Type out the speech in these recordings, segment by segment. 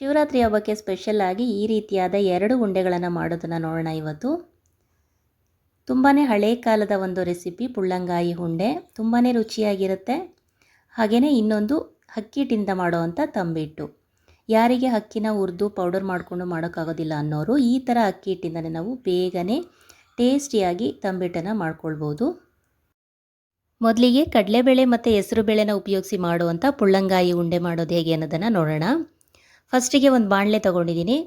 ಶಿವರಾತ್ರಿ ಹಬ್ಬಕ್ಕೆ ಸ್ಪೆಷಲ್ ಆಗಿ ಈ ರೀತಿಯಾದ ಎರಡು ಉಂಡೆಗಳನ್ನು ಮಾಡೋದನ್ನು ನೋಡೋಣ ಇವತ್ತು. ತುಂಬಾ ಹಳೆ ಕಾಲದ ಒಂದು ರೆಸಿಪಿ ಪುಳ್ಳಂಗಾಯಿ ಉಂಡೆ ತುಂಬಾ ರುಚಿಯಾಗಿರುತ್ತೆ. ಹಾಗೆಯೇ ಇನ್ನೊಂದು ಹಕ್ಕಿಟ್ಟಿಂದ ಮಾಡೋವಂಥ ತಂಬಿಟ್ಟು. ಯಾರಿಗೆ ಅಕ್ಕಿನ ಹುರಿದು ಪೌಡರ್ ಮಾಡಿಕೊಂಡು ಮಾಡೋಕ್ಕಾಗೋದಿಲ್ಲ ಅನ್ನೋರು ಈ ಥರ ಅಕ್ಕಿ ಹಿಟ್ಟಿಂದನೇ ನಾವು ಬೇಗನೆ ಟೇಸ್ಟಿಯಾಗಿ ತಂಬಿಟ್ಟನ್ನು ಮಾಡ್ಕೊಳ್ಬೋದು. ಮೊದಲಿಗೆ ಕಡಲೆಬೇಳೆ ಮತ್ತು ಹೆಸರುಬೇಳೆನ ಉಪಯೋಗಿಸಿ ಮಾಡುವಂಥ ಪುಳ್ಳಂಗಾಯಿ ಉಂಡೆ ಮಾಡೋದು ಹೇಗೆ ಅನ್ನೋದನ್ನು ನೋಡೋಣ. ಫಸ್ಟಿಗೆ ಒಂದು ಬಾಣಲೆ ತಗೊಂಡಿದ್ದೀನಿ.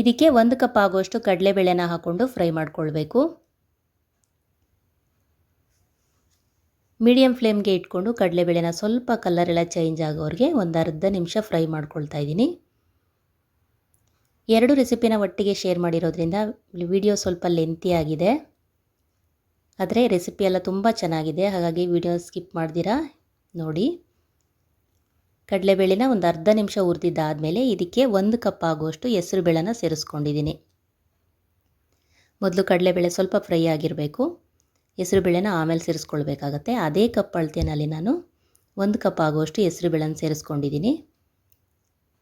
ಇದಕ್ಕೆ ಒಂದು ಕಪ್ ಆಗುವಷ್ಟು ಕಡಲೆಬೇಳೆನ ಹಾಕ್ಕೊಂಡು ಫ್ರೈ ಮಾಡಿಕೊಳ್ಬೇಕು. ಮೀಡಿಯಮ್ ಫ್ಲೇಮ್ಗೆ ಇಟ್ಕೊಂಡು ಕಡಲೆಬೇಳೆನ ಸ್ವಲ್ಪ ಕಲರೆಲ್ಲ ಚೇಂಜ್ ಆಗೋರಿಗೆ ಒಂದು ಅರ್ಧ ನಿಮಿಷ ಫ್ರೈ ಮಾಡ್ಕೊಳ್ತಾ ಇದ್ದೀನಿ. ಎರಡು ರೆಸಿಪಿನ ಒಟ್ಟಿಗೆ ಶೇರ್ ಮಾಡಿರೋದ್ರಿಂದ ವಿಡಿಯೋ ಸ್ವಲ್ಪ ಲೆಂತಿ ಆಗಿದೆ. ಆದರೆ ರೆಸಿಪಿ ಎಲ್ಲ ತುಂಬ ಚೆನ್ನಾಗಿದೆ, ಹಾಗಾಗಿ ವಿಡಿಯೋ ಸ್ಕಿಪ್ ಮಾಡ್ದಿರಾ? ನೋಡಿ. ಕಡಲೆಬೇಳೆನ ಒಂದು ಅರ್ಧ ನಿಮಿಷ ಹುರಿದಿದ್ದಾದಮೇಲೆ ಇದಕ್ಕೆ ಒಂದು ಕಪ್ ಆಗುವಷ್ಟು ಹೆಸರು ಬೇಳೆನ ಸೇರಿಸ್ಕೊಂಡಿದ್ದೀನಿ. ಮೊದಲು ಕಡಲೆಬೇಳೆ ಸ್ವಲ್ಪ ಫ್ರೈ ಆಗಿರಬೇಕು. ಹೆಸರು ಬೇಳೆನ ಆಮೇಲೆ ಸೇರಿಸ್ಕೊಳ್ಬೇಕಾಗತ್ತೆ. ಅದೇ ಕಪ್ ಅಳತೆನಲ್ಲಿ ನಾನು ಒಂದು ಕಪ್ ಆಗುವಷ್ಟು ಹೆಸರು ಬೇಳೆನ ಸೇರಿಸ್ಕೊಂಡಿದ್ದೀನಿ.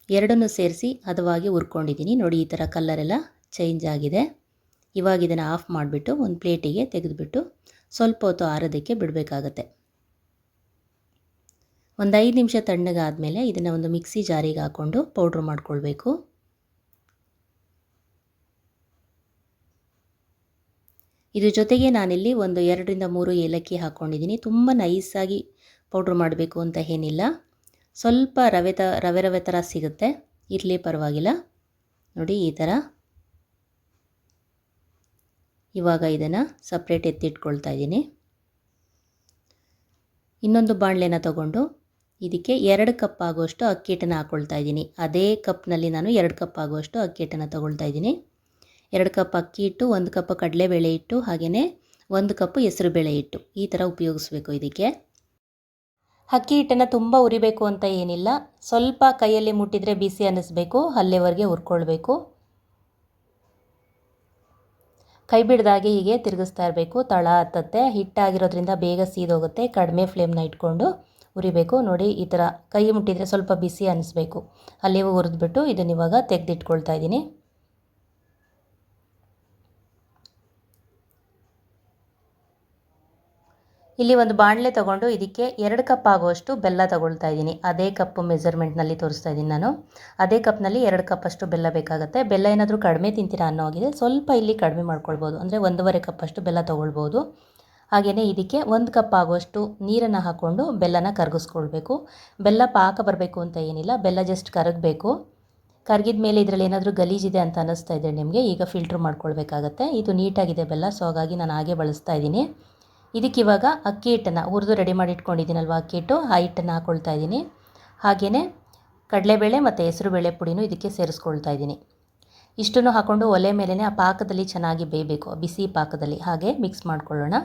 ಎರಡನ್ನು ಸೇರಿಸಿ ಹದವಾಗಿ ಹುರ್ಕೊಂಡಿದ್ದೀನಿ. ನೋಡಿ, ಈ ಥರ ಕಲ್ಲರೆಲ್ಲ ಚೇಂಜ್ ಆಗಿದೆ. ಇವಾಗ ಇದನ್ನು ಆಫ್ ಮಾಡಿಬಿಟ್ಟು ಒಂದು ಪ್ಲೇಟಿಗೆ ತೆಗೆದುಬಿಟ್ಟು ಸ್ವಲ್ಪ ಹೊತ್ತು ಆರೋದಕ್ಕೆ ಬಿಡಬೇಕಾಗತ್ತೆ. ಒಂದು ಐದು ನಿಮಿಷ ತಣ್ಣಗಾದಮೇಲೆ ಇದನ್ನು ಒಂದು ಮಿಕ್ಸಿ ಜಾರಿಗೆ ಹಾಕ್ಕೊಂಡು ಪೌಡ್ರ್ ಮಾಡ್ಕೊಳ್ಬೇಕು. ಇದ್ರ ಜೊತೆಗೆ ನಾನಿಲ್ಲಿ ಒಂದು ಎರಡರಿಂದ ಮೂರು ಏಲಕ್ಕಿ ಹಾಕ್ಕೊಂಡಿದ್ದೀನಿ ತುಂಬ ನೈಸಾಗಿ ಪೌಡ್ರ್ ಮಾಡಬೇಕು ಅಂತ ಏನಿಲ್ಲ. ಸ್ವಲ್ಪ ರವೆ ತ, ರವೆ ರವೆ ಥರ ಸಿಗುತ್ತೆ. ಇರಲಿ ಪರವಾಗಿಲ್ಲ. ನೋಡಿ ಈ ಥರ ಇವಾಗ ಇದನ್ನು ಸಪ್ರೇಟ್ ಎತ್ತಿಟ್ಕೊಳ್ತಾ ಇದ್ದೀನಿ. ಇನ್ನೊಂದು ಬಾಣಲೆನ ತಗೊಂಡು ಇದಕ್ಕೆ ಎರಡು ಕಪ್ ಆಗುವಷ್ಟು ಅಕ್ಕಿ ಹಿಟ್ಟನ್ನು ಹಾಕ್ಕೊಳ್ತಾ ಇದ್ದೀನಿ. ಅದೇ ಕಪ್ನಲ್ಲಿ ನಾನು ಎರಡು ಕಪ್ ಆಗುವಷ್ಟು ಅಕ್ಕಿ ಹಿಟ್ಟನ್ನು ತೊಗೊಳ್ತಾ ಇದ್ದೀನಿ. ಎರಡು ಕಪ್ ಅಕ್ಕಿ ಹಿಟ್ಟು ಒಂದು ಕಪ್ ಕಡಲೆಬೇಳೆ ಹಿಟ್ಟು ಹಾಗೆಯೇ ಒಂದು ಕಪ್ ಹೆಸರುಬೇಳೆ ಹಿಟ್ಟು ಈ ಥರ ಉಪಯೋಗಿಸ್ಬೇಕು ಇದಕ್ಕೆ. ಅಕ್ಕಿ ಹಿಟ್ಟನ್ನು ತುಂಬ ಉರಿಬೇಕು ಅಂತ ಏನಿಲ್ಲ. ಸ್ವಲ್ಪ ಕೈಯಲ್ಲಿ ಮುಟ್ಟಿದರೆ ಬಿಸಿ ಅನ್ನಿಸ್ಬೇಕು, ಅಲ್ಲಿವರೆಗೆ ಹುರ್ಕೊಳ್ಬೇಕು. ಕೈ ಬಿಡ್ದಾಗೆ ಹೀಗೆ ತಿರುಗಿಸ್ತಾ ಇರಬೇಕು. ತಳ ಹತ್ತತ್ತೆ, ಹಿಟ್ಟಾಗಿರೋದ್ರಿಂದ ಬೇಗ ಸೀದೋಗುತ್ತೆ. ಕಡಿಮೆ ಫ್ಲೇಮ್ನ ಇಟ್ಕೊಂಡು ಉರಿಬೇಕು. ನೋಡಿ, ಈ ಥರ ಕೈ ಮುಟ್ಟಿದರೆ ಸ್ವಲ್ಪ ಬಿಸಿ ಅನ್ನಿಸ್ಬೇಕು ಅಲ್ಲಿವೂ ಹುರಿದ್ಬಿಟ್ಟು ಇದನ್ನು ಇವಾಗ ತೆಗೆದಿಟ್ಕೊಳ್ತಾ ಇದ್ದೀನಿ. ಇಲ್ಲಿ ಒಂದು ಬಾಣಲೆ ತಗೊಂಡು ಇದಕ್ಕೆ ಎರಡು ಕಪ್ ಆಗುವಷ್ಟು ಬೆಲ್ಲ ತಗೊಳ್ತಾ ಇದ್ದೀನಿ. ಅದೇ ಕಪ್ ಮೆಜರ್ಮೆಂಟ್ನಲ್ಲಿ ತೋರಿಸ್ತಾ ಇದ್ದೀನಿ ನಾನು. ಅದೇ ಕಪ್ನಲ್ಲಿ ಎರಡು ಕಪ್ಪಷ್ಟು ಬೆಲ್ಲ ಬೇಕಾಗುತ್ತೆ. ಬೆಲ್ಲ ಏನಾದರೂ ಕಡಿಮೆ ತಿಂತೀರಾ ಅನ್ನೋ ಆಗಿದೆ ಸ್ವಲ್ಪ ಇಲ್ಲಿ ಕಡಿಮೆ ಮಾಡ್ಕೊಳ್ಬೋದು. ಅಂದರೆ ಒಂದೂವರೆ ಕಪ್ಪಷ್ಟು ಬೆಲ್ಲ ತೊಗೊಳ್ಬೋದು. ಹಾಗೆಯೇ ಇದಕ್ಕೆ ಒಂದು ಕಪ್ ಆಗುವಷ್ಟು ನೀರನ್ನು ಹಾಕ್ಕೊಂಡು ಬೆಲ್ಲನ ಕರಗಿಸ್ಕೊಳ್ಬೇಕು. ಬೆಲ್ಲ ಪಾಕ ಬರಬೇಕು ಅಂತ ಏನಿಲ್ಲ, ಬೆಲ್ಲ ಜಸ್ಟ್ ಕರಗಬೇಕು. ಕರಗಿದ ಮೇಲೆ ಇದರಲ್ಲಿ ಏನಾದರೂ ಗಲೀಜಿದೆ ಅಂತ ಅನ್ನಿಸ್ತಾ ಇದೆ ನಿಮಗೆ ಈಗ ಫಿಲ್ಟ್ರ್ ಮಾಡ್ಕೊಳ್ಬೇಕಾಗತ್ತೆ. ಇದು ನೀಟಾಗಿದೆ ಬೆಲ್ಲ ಸೊ ಹಾಗಾಗಿ ನಾನು ಹಾಗೆ ಬಳಸ್ತಾ ಇದ್ದೀನಿ. ಇದಕ್ಕಿವಾಗ ಅಕ್ಕಿ ಹಿಟ್ಟನ್ನು, ಹುರಿದು ರೆಡಿ ಮಾಡಿ ಇಟ್ಕೊಂಡಿದ್ದೀನಲ್ವ ಅಕ್ಕಿ ಹಿಟ್ಟು, ಆ ಹಿಟ್ಟನ್ನು ಹಾಕ್ಕೊಳ್ತಾ ಇದ್ದೀನಿ. ಹಾಗೆಯೇ ಕಡಲೆಬೇಳೆ ಮತ್ತು ಹೆಸರುಬೇಳೆ ಪುಡಿನೂ ಇದಕ್ಕೆ ಸೇರಿಸ್ಕೊಳ್ತಾ ಇದ್ದೀನಿ. ಇಷ್ಟನ್ನು ಹಾಕ್ಕೊಂಡು ಒಲೆ ಮೇಲೇ ಆ ಪಾಕದಲ್ಲಿ ಚೆನ್ನಾಗಿ ಬೇಯಬೇಕು, ಬಿಸಿ ಪಾಕದಲ್ಲಿ. ಹಾಗೆ ಮಿಕ್ಸ್ ಮಾಡ್ಕೊಳ್ಳೋಣ.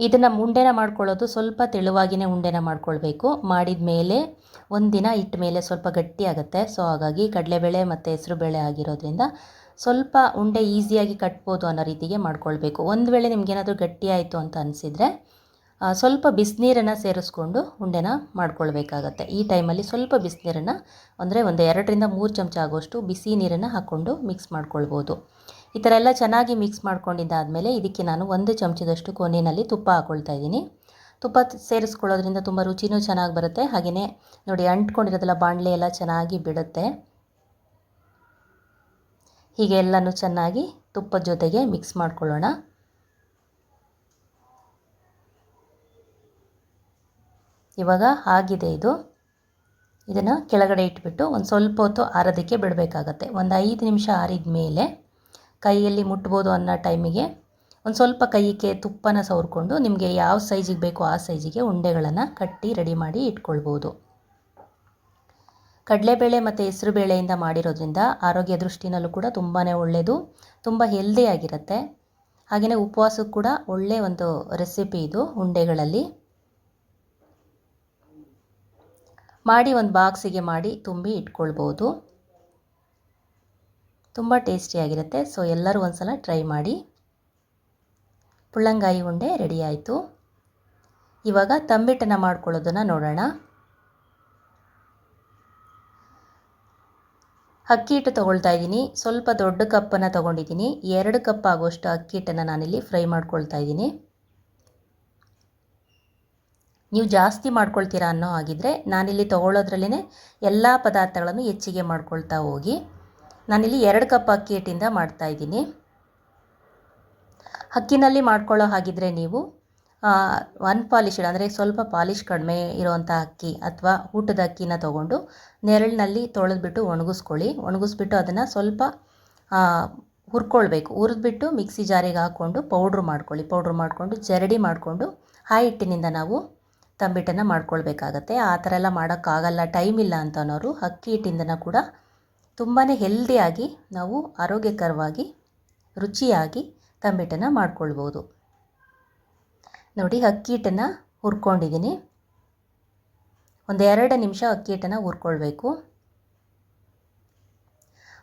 ಇದನ್ನು ಉಂಡೆನ ಮಾಡ್ಕೊಳ್ಳೋದು ಸ್ವಲ್ಪ ತೆಳುವಾಗಿಯೇ ಉಂಡೆನ ಮಾಡ್ಕೊಳ್ಬೇಕು. ಮಾಡಿದ ಮೇಲೆ ಒಂದಿನ ಇಟ್ಟ ಮೇಲೆ ಸ್ವಲ್ಪ ಗಟ್ಟಿ ಆಗುತ್ತೆ. ಸೊ ಹಾಗಾಗಿ ಕಡಲೆಬೇಳೆ ಮತ್ತು ಹೆಸರುಬೇಳೆ ಆಗಿರೋದ್ರಿಂದ ಸ್ವಲ್ಪ ಉಂಡೆ ಈಸಿಯಾಗಿ ಕಟ್ಬೋದು ಅನ್ನೋ ರೀತಿಗೆ ಮಾಡ್ಕೊಳ್ಬೇಕು. ಒಂದು ವೇಳೆ ನಿಮಗೇನಾದರೂ ಗಟ್ಟಿ ಆಯಿತು ಅಂತ ಅನಿಸಿದರೆ ಸ್ವಲ್ಪ ಬಿಸಿನೀರನ್ನು ಸೇರಿಸ್ಕೊಂಡು ಉಂಡೆನ ಮಾಡ್ಕೊಳ್ಬೇಕಾಗತ್ತೆ. ಈ ಟೈಮಲ್ಲಿ ಸ್ವಲ್ಪ ಬಿಸಿನೀರನ್ನು, ಅಂದರೆ ಒಂದು ಎರಡರಿಂದ ಮೂರು ಚಮಚ ಆಗೋಷ್ಟು ಬಿಸಿ ನೀರನ್ನು ಹಾಕ್ಕೊಂಡು ಮಿಕ್ಸ್ ಮಾಡ್ಕೊಳ್ಬೋದು. ಈ ಥರ ಎಲ್ಲ ಚೆನ್ನಾಗಿ ಮಿಕ್ಸ್ ಮಾಡ್ಕೊಂಡಿದ್ದಾದಮೇಲೆ ಇದಕ್ಕೆ ನಾನು ಒಂದು ಚಮಚದಷ್ಟು ಕೊನೆಯಲ್ಲಿ ತುಪ್ಪ ಹಾಕ್ಕೊಳ್ತಾ ಇದ್ದೀನಿ. ತುಪ್ಪ ಸೇರಿಸ್ಕೊಳ್ಳೋದ್ರಿಂದ ತುಂಬ ರುಚಿನೂ ಚೆನ್ನಾಗಿ ಬರುತ್ತೆ. ಹಾಗೆಯೇ ನೋಡಿ, ಅಂಟ್ಕೊಂಡಿರೋದೆಲ್ಲ ಬಾಣಲೆ ಎಲ್ಲ ಚೆನ್ನಾಗಿ ಬಿಡುತ್ತೆ. ಹೀಗೆ ಎಲ್ಲನೂ ಚೆನ್ನಾಗಿ ತುಪ್ಪದ ಜೊತೆಗೆ ಮಿಕ್ಸ್ ಮಾಡ್ಕೊಳ್ಳೋಣ. ಇವಾಗ ಆಗಿದೆ ಇದು. ಇದನ್ನು ಕೆಳಗಡೆ ಇಟ್ಬಿಟ್ಟು ಒಂದು ಸ್ವಲ್ಪ ಹೊತ್ತು ಆರೋದಕ್ಕೆ ಬಿಡಬೇಕಾಗತ್ತೆ. ಒಂದು ಐದು ನಿಮಿಷ ಆರಿದ ಮೇಲೆ ಕೈಯಲ್ಲಿ ಮುಟ್ಬೋದು ಅನ್ನೋ ಟೈಮಿಗೆ ಒಂದು ಸ್ವಲ್ಪ ಕೈಗೆ ತುಪ್ಪನ ಸವರ್ಕೊಂಡು ನಿಮಗೆ ಯಾವ ಸೈಜಿಗೆ ಬೇಕೋ ಆ ಸೈಜಿಗೆ ಉಂಡೆಗಳನ್ನು ಕಟ್ಟಿ ರೆಡಿ ಮಾಡಿ ಇಟ್ಕೊಳ್ಬೋದು. ಕಡಲೆಬೇಳೆ ಮತ್ತು ಹೆಸರುಬೇಳೆಯಿಂದ ಮಾಡಿರೋದ್ರಿಂದ ಆರೋಗ್ಯ ದೃಷ್ಟಿನಲ್ಲೂ ಕೂಡ ತುಂಬಾ ಒಳ್ಳೆಯದು ತುಂಬ ಹೆಲ್ದಿಯಾಗಿರುತ್ತೆ ಹಾಗೆಯೇ ಉಪವಾಸಕ್ಕೆ ಕೂಡ ಒಳ್ಳೆಯ ಒಂದು ರೆಸಿಪಿ ಇದು ಉಂಡೆಗಳಲ್ಲಿ. ಮಾಡಿ ಒಂದು ಬಾಕ್ಸಿಗೆ ಮಾಡಿ ತುಂಬಿ ಇಟ್ಕೊಳ್ಬೋದು. ತುಂಬ ಟೇಸ್ಟಿಯಾಗಿರುತ್ತೆ ಸೊ ಎಲ್ಲರೂ ಒಂದು ಸಲ ಟ್ರೈ ಮಾಡಿ. ಪುಳ್ಳಂಗಾಯಿ ಉಂಡೆ ರೆಡಿ ಆಯಿತು. ಇವಾಗ ತಂಬಿಟ್ಟನ್ನು ಮಾಡ್ಕೊಳ್ಳೋದನ್ನು ನೋಡೋಣ. ಅಕ್ಕಿ ಹಿಟ್ಟು ತೊಗೊಳ್ತಾ ಇದ್ದೀನಿ. ಸ್ವಲ್ಪ ದೊಡ್ಡ ಕಪ್ಪನ್ನು ತೊಗೊಂಡಿದ್ದೀನಿ. ಎರಡು ಕಪ್ ಆಗುವಷ್ಟು ಅಕ್ಕಿ ಹಿಟ್ಟನ್ನು ನಾನಿಲ್ಲಿ ಫ್ರೈ ಮಾಡ್ಕೊಳ್ತಾ ಇದ್ದೀನಿ. ನೀವು ಜಾಸ್ತಿ ಮಾಡ್ಕೊಳ್ತೀರಾ ಅನ್ನೋ ಹಾಗಿದ್ರೆ ನಾನಿಲ್ಲಿ ತೊಗೊಳ್ಳೋದ್ರಲ್ಲೇ ಎಲ್ಲ ಪದಾರ್ಥಗಳನ್ನು ಹೆಚ್ಚಿಗೆ ಮಾಡ್ಕೊಳ್ತಾ ಹೋಗಿ. ನಾನಿಲ್ಲಿ ಎರಡು ಕಪ್ ಅಕ್ಕಿ ಹಿಟ್ಟಿಂದ ಮಾಡ್ತಾಯಿದ್ದೀನಿ ಅಕ್ಕಿನಲ್ಲಿ ಮಾಡ್ಕೊಳ್ಳೋ ಹಾಗಿದ್ರೆ ನೀವು ಒನ್ ಪಾಲಿಶ್ಡ್ ಅಂದರೆ ಸ್ವಲ್ಪ ಪಾಲಿಶ್ ಕಡಿಮೆ ಇರೋವಂಥ ಅಕ್ಕಿ ಅಥವಾ ಊಟದ ಅಕ್ಕಿನ ತೊಗೊಂಡು ನೆರಳಿನಲ್ಲಿ ತೊಳೆದ್ಬಿಟ್ಟು ಒಣಗಿಸ್ಕೊಳ್ಳಿ. ಒಣಗಿಸ್ಬಿಟ್ಟು ಅದನ್ನು ಸ್ವಲ್ಪ ಹುರ್ಕೊಳ್ಬೇಕು. ಹುರಿದ್ಬಿಟ್ಟು ಮಿಕ್ಸಿ ಜಾರಿಗೆ ಹಾಕ್ಕೊಂಡು ಪೌಡ್ರ್ ಮಾಡ್ಕೊಳ್ಳಿ. ಪೌಡ್ರ್ ಮಾಡಿಕೊಂಡು ಜರಡಿ ಮಾಡಿಕೊಂಡು ಆ ಹಿಟ್ಟಿನಿಂದ ನಾವು ತಂಬಿಟ್ಟನ್ನು ಮಾಡ್ಕೊಳ್ಬೇಕಾಗತ್ತೆ. ಆ ಥರ ಎಲ್ಲ ಮಾಡೋಕ್ಕಾಗಲ್ಲ, ಟೈಮ್ ಇಲ್ಲ ಅಂತ ಅನ್ನೋರು ಅಕ್ಕಿ ಹಿಟ್ಟಿಂದನ ಕೂಡ ತುಂಬಾ ಹೆಲ್ದಿಯಾಗಿ ನಾವು ಆರೋಗ್ಯಕರವಾಗಿ, ರುಚಿಯಾಗಿ ತಂಬಿಟ್ಟನ್ನು ಮಾಡ್ಕೊಳ್ಬೋದು. ನೋಡಿ, ಅಕ್ಕಿ ಹಿಟ್ಟನ್ನು ಹುರ್ಕೊಂಡಿದ್ದೀನಿ. ಒಂದು ಎರಡು ನಿಮಿಷ ಅಕ್ಕಿ ಹಿಟ್ಟನ್ನು ಹುರ್ಕೊಳ್ಬೇಕು.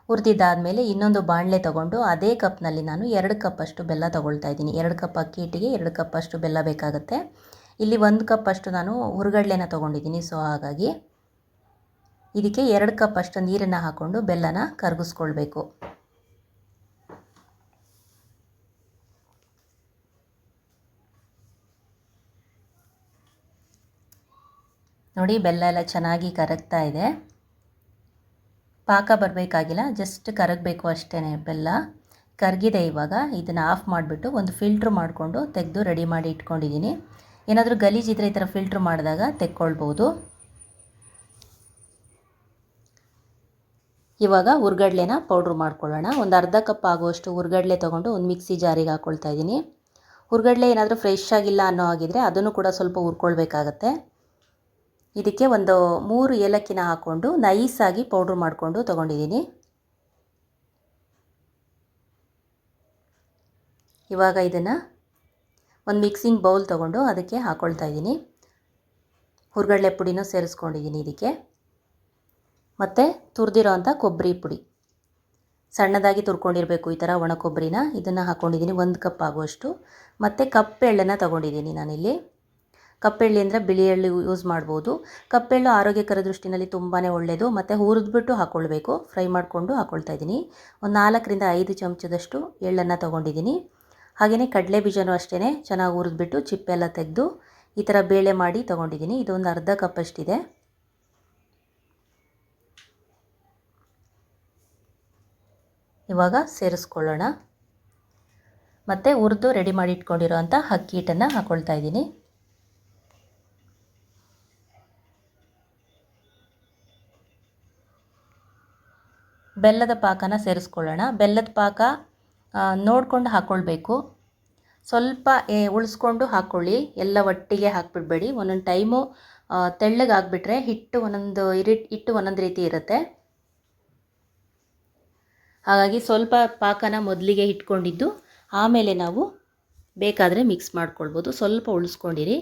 ಹುರಿದಿದ್ದಾದಮೇಲೆ ಇನ್ನೊಂದು ಬಾಣಲೆ ತಗೊಂಡು ಅದೇ ಕಪ್ನಲ್ಲಿ ನಾನು ಎರಡು ಕಪ್ಪಷ್ಟು ಬೆಲ್ಲ ತೊಗೊಳ್ತಾ ಇದ್ದೀನಿ. ಎರಡು ಕಪ್ ಅಕ್ಕಿ ಹಿಟ್ಟಿಗೆ ಎರಡು ಕಪ್ಪಷ್ಟು ಬೆಲ್ಲ ಬೇಕಾಗುತ್ತೆ. ಇಲ್ಲಿ ಒಂದು ಕಪ್ಪಷ್ಟು ನಾನು ಹುರುಗಡ್ಲೆನ ತೊಗೊಂಡಿದ್ದೀನಿ, ಸೊ ಹಾಗಾಗಿ ಇದಕ್ಕೆ ಎರಡು ಕಪ್ಪಷ್ಟು ನೀರನ್ನು ಹಾಕ್ಕೊಂಡು ಬೆಲ್ಲನ ಕರಗಿಸ್ಕೊಳ್ಬೇಕು. ನೋಡಿ, ಬೆಲ್ಲ ಎಲ್ಲ ಚೆನ್ನಾಗಿ ಕರಗ್ತಾ ಇದೆ. ಪಾಕ ಬರಬೇಕಾಗಿಲ್ಲ ಜಸ್ಟ್ ಕರಗಬೇಕು ಅಷ್ಟೇ ಬೆಲ್ಲ. ಕರಗಿದೆ ಇವಾಗ, ಇದನ್ನು ಆಫ್ ಮಾಡಿಬಿಟ್ಟು ಒಂದು ಫಿಲ್ಟ್ರ್ ಮಾಡಿಕೊಂಡು ತೆಗೆದು ರೆಡಿ ಮಾಡಿ ಇಟ್ಕೊಂಡಿದ್ದೀನಿ. ಏನಾದರೂ ಗಲೀಜಿದ್ರೆ ಈ ಥರ ಫಿಲ್ಟ್ರ್ ಮಾಡಿದಾಗ ತೆಕ್ಕೊಳ್ಬೋದು. ಇವಾಗ ಹುರ್ಗಡ್ಲೆನ ಪೌಡ್ರ್ ಮಾಡ್ಕೊಳ್ಳೋಣ. ಒಂದು ಅರ್ಧ ಕಪ್ ಆಗುವಷ್ಟು ಹುರ್ಗಡ್ಲೆ ತೊಗೊಂಡು ಒಂದು ಮಿಕ್ಸಿ ಜಾರಿಗೆ ಹಾಕ್ಕೊಳ್ತಾ ಇದ್ದೀನಿ. ಹುರ್ಗಡ್ಲೆ ಏನಾದರೂ ಫ್ರೆಶ್ ಆಗಿಲ್ಲ ಅನ್ನೋ ಆಗಿದ್ರೆ ಅದನ್ನು ಕೂಡ ಸ್ವಲ್ಪ ಹುರ್ಕೊಳ್ಬೇಕಾಗತ್ತೆ. ಇದಕ್ಕೆ ಒಂದು ಮೂರು ಏಲಕ್ಕಿನ ಹಾಕ್ಕೊಂಡು ನೈಸಾಗಿ ಪೌಡ್ರ್ ಮಾಡಿಕೊಂಡು ತೊಗೊಂಡಿದ್ದೀನಿ. ಇವಾಗ ಇದನ್ನು ಒಂದು ಮಿಕ್ಸಿಂಗ್ ಬೌಲ್ ತೊಗೊಂಡು ಅದಕ್ಕೆ ಹಾಕ್ಕೊಳ್ತಾ ಇದ್ದೀನಿ. ಹುರ್ಗಡ್ಲೆ ಪುಡಿನೂ ಸೇರಿಸ್ಕೊಂಡಿದ್ದೀನಿ ಇದಕ್ಕೆ. ಮತ್ತು ತುರಿದಿರೋ ಅಂಥ ಕೊಬ್ಬರಿ ಪುಡಿ. ಸಣ್ಣದಾಗಿ ತುರ್ಕೊಂಡಿರಬೇಕು ಈ ಥರ ಒಣ ಕೊಬ್ಬರಿನ ಇದನ್ನು ಹಾಕ್ಕೊಂಡಿದ್ದೀನಿ ಒಂದು ಕಪ್ ಆಗುವಷ್ಟು. ಮತ್ತು ಕಪ್ಪೆಳ್ಳನ್ನು ತೊಗೊಂಡಿದ್ದೀನಿ ನಾನಿಲ್ಲಿ. ಕಪ್ಪೆಳ್ಳಿ ಅಂದರೆ ಬಿಳಿ ಎಳ್ಳು ಯೂಸ್ ಮಾಡ್ಬೋದು. ಕಪ್ಪೆಳ್ಳು ಆರೋಗ್ಯಕರ ದೃಷ್ಟಿನಲ್ಲಿ ತುಂಬಾ ಒಳ್ಳೆಯದು ಮತ್ತು ಹುರಿದ್ಬಿಟ್ಟು ಹಾಕ್ಕೊಳ್ಬೇಕು ಫ್ರೈ ಮಾಡಿಕೊಂಡು ಹಾಕ್ಕೊಳ್ತಾ ಇದ್ದೀನಿ. ಒಂದು ನಾಲ್ಕರಿಂದ ಐದು ಚಮಚದಷ್ಟು ಎಳ್ಳನ್ನು ತೊಗೊಂಡಿದ್ದೀನಿ. ಹಾಗೆಯೇ ಕಡಲೆ ಬೀಜನೂ ಅಷ್ಟೇ ಚೆನ್ನಾಗಿ ಹುರಿದ್ಬಿಟ್ಟು ಚಿಪ್ಪೆಲ್ಲ ತೆಗೆದು ಈ ಥರ ಬೇಳೆ ಮಾಡಿ ತೊಗೊಂಡಿದ್ದೀನಿ. ಇದೊಂದು ಅರ್ಧ ಕಪ್ಪಷ್ಟಿದೆ ಇವಾಗ ಸೇರಿಸ್ಕೊಳ್ಳೋಣ. ಮತ್ತು ಹುರಿದು ರೆಡಿ ಮಾಡಿ ಇಟ್ಕೊಂಡಿರೋ ಅಂಥ ಅಕ್ಕಿ ಹಿಟ್ಟನ್ನು ಹಾಕ್ಕೊಳ್ತಾ ಇದ್ದೀನಿ. ಬೆಲ್ಲದ ಪಾಕನ ಸೇರಿಸ್ಕೊಳ್ಳೋಣ. ಬೆಲ್ಲದ ಪಾಕ ನೋಡಿಕೊಂಡು ಹಾಕ್ಕೊಳ್ಬೇಕು ಸ್ವಲ್ಪ ಉಳಿಸ್ಕೊಂಡು ಹಾಕ್ಕೊಳ್ಳಿ ಎಲ್ಲ ಒಟ್ಟಿಗೆ ಹಾಕ್ಬಿಡ್ಬೇಡಿ. ಒಂದೊಂದು ಟೈಮು ತೆಳ್ಳಗೆ ಹಾಕ್ಬಿಟ್ರೆ ಹಿಟ್ಟು ಒಂದೊಂದು ಇರಿ, ಹಿಟ್ಟು ಒಂದೊಂದು ರೀತಿ ಇರುತ್ತೆ. ಹಾಗಾಗಿ ಸ್ವಲ್ಪ ಪಾಕನ ಮೊದಲಿಗೆ ಇಟ್ಕೊಂಡಿದ್ದು, ಆಮೇಲೆ ನಾವು ಬೇಕಾದರೆ ಮಿಕ್ಸ್ ಮಾಡ್ಕೊಳ್ಬೋದು. ಸ್ವಲ್ಪ ಉಳಿಸ್ಕೊಂಡಿರಿ.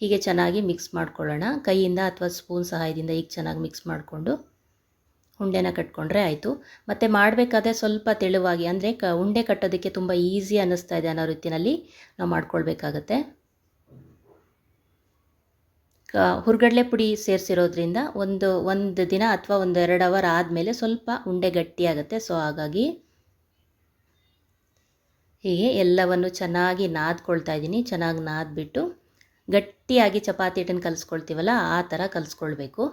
ಹೀಗೆ ಚೆನ್ನಾಗಿ ಮಿಕ್ಸ್ ಮಾಡ್ಕೊಳ್ಳೋಣ. ಕೈಯಿಂದ ಅಥವಾ ಸ್ಪೂನ್ ಸಹಾಯದಿಂದ ಈಗ ಚೆನ್ನಾಗಿ ಮಿಕ್ಸ್ ಮಾಡಿಕೊಂಡು ಉಂಡೆನ ಕಟ್ಕೊಂಡ್ರೆ ಆಯಿತು. ಮತ್ತು ಮಾಡಬೇಕಾದ್ರೆ ಸ್ವಲ್ಪ ತೆಳುವಾಗಿ, ಅಂದರೆ ಕ ಉಂಡೆ ಕಟ್ಟೋದಕ್ಕೆ ತುಂಬ ಈಸಿ ಅನ್ನಿಸ್ತಾ ಇದೆ ಅನ್ನೋ ರೀತಿಯಲ್ಲಿ ನಾವು ಮಾಡ್ಕೊಳ್ಬೇಕಾಗತ್ತೆ. ಹುರ್ಗಡ್ಲೆ ಪುಡಿ ಸೇರಿಸಿರೋದ್ರಿಂದ ಒಂದು ಒಂದು ದಿನ ಅಥವಾ ಒಂದು ಎರಡು ಅವರ್ ಆದಮೇಲೆ ಸ್ವಲ್ಪ ಉಂಡೆ ಗಟ್ಟಿಯಾಗುತ್ತೆ. ಸೊ, ಹಾಗಾಗಿ ಹೀಗೆ ಎಲ್ಲವನ್ನು ಚೆನ್ನಾಗಿ ನಾದ್ಕೊಳ್ತಾ ಇದ್ದೀನಿ. ಚೆನ್ನಾಗಿ ನಾದ್ಬಿಟ್ಟು ಗಟ್ಟಿಯಾಗಿ ಚಪಾತಿ ಹಿಟ್ಟನ್ನು ಕಲಿಸ್ಕೊಳ್ತೀವಲ್ಲ, ಆ ಥರ ಕಲಿಸ್ಕೊಳ್ಬೇಕು.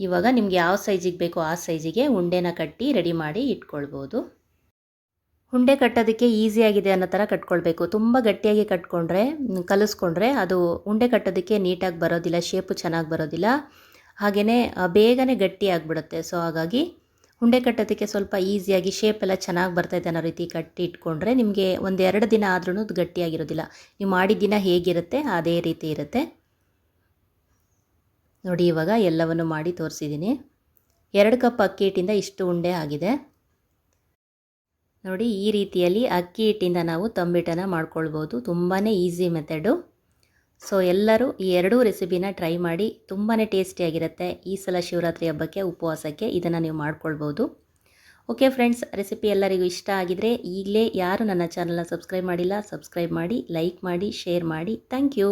ಇವಾಗ ನಿಮ್ಗೆ ಯಾವ ಸೈಜಿಗೆ ಬೇಕೋ ಆ ಸೈಜಿಗೆ ಉಂಡೆನ ಕಟ್ಟಿ ರೆಡಿ ಮಾಡಿ ಇಟ್ಕೊಳ್ಬೋದು. ಉಂಡೆ ಕಟ್ಟೋದಕ್ಕೆ ಈಸಿಯಾಗಿದೆ ಅನ್ನೋ ಥರ ಕಟ್ಕೊಳ್ಬೇಕು. ತುಂಬ ಗಟ್ಟಿಯಾಗಿ ಕಟ್ಕೊಂಡ್ರೆ ಕಲಿಸ್ಕೊಂಡ್ರೆ ಅದು ಉಂಡೆ ಕಟ್ಟೋದಕ್ಕೆ ನೀಟಾಗಿ ಬರೋದಿಲ್ಲ ಶೇಪು ಚೆನ್ನಾಗಿ ಬರೋದಿಲ್ಲ. ಹಾಗೆಯೇ ಬೇಗನೆ ಗಟ್ಟಿ ಆಗಿಬಿಡುತ್ತೆ. ಸೊ ಹಾಗಾಗಿ ಉಂಡೆ ಕಟ್ಟೋದಕ್ಕೆ ಸ್ವಲ್ಪ ಈಸಿಯಾಗಿ ಶೇಪ್ ಎಲ್ಲ ಚೆನ್ನಾಗಿ ಬರ್ತೈತೆ ಅನ್ನೋ ರೀತಿ ಕಟ್ಟಿ ಇಟ್ಕೊಂಡ್ರೆ ನಿಮಗೆ ಒಂದು ಎರಡು ದಿನ ಆದ್ರೂ ಗಟ್ಟಿಯಾಗಿರೋದಿಲ್ಲ. ನೀವು ಮಾಡಿದ ದಿನ ಹೇಗಿರುತ್ತೆ, ಅದೇ ರೀತಿ ಇರುತ್ತೆ. ನೋಡಿ, ಇವಾಗ ಎಲ್ಲವನ್ನು ಮಾಡಿ ತೋರಿಸಿದ್ದೀನಿ. ಎರಡು ಕಪ್ ಅಕ್ಕಿ ಹಿಟ್ಟಿಂದ ಇಷ್ಟು ಉಂಡೆ ಆಗಿದೆ. ನೋಡಿ, ಈ ರೀತಿಯಲ್ಲಿ ಅಕ್ಕಿ ಹಿಟ್ಟಿಂದ ನಾವು ತಂಬಿಟ್ಟನ್ನು ಮಾಡ್ಕೊಳ್ಬೋದು. ತುಂಬಾ ಈಸಿ ಮೆಥಡು. ಸೊ, ಎಲ್ಲರೂ ಈ ಎರಡೂ ರೆಸಿಪಿನ ಟ್ರೈ ಮಾಡಿ. ತುಂಬಾ ಟೇಸ್ಟಿಯಾಗಿರುತ್ತೆ ಈ ಸಲ ಶಿವರಾತ್ರಿ ಹಬ್ಬಕ್ಕೆ, ಉಪವಾಸಕ್ಕೆ ಇದನ್ನು ನೀವು ಮಾಡ್ಕೊಳ್ಬೋದು. ಓಕೆ ಫ್ರೆಂಡ್ಸ್, ರೆಸಿಪಿ ಎಲ್ಲರಿಗೂ ಇಷ್ಟ ಆಗಿದರೆ ಈಗಲೇ ಯಾರು ನನ್ನ ಚಾನಲ್ನ ಸಬ್ಸ್ಕ್ರೈಬ್ ಮಾಡಿಲ್ಲ, ಸಬ್ಸ್ಕ್ರೈಬ್ ಮಾಡಿ, ಲೈಕ್ ಮಾಡಿ, ಶೇರ್ ಮಾಡಿ. Thank you.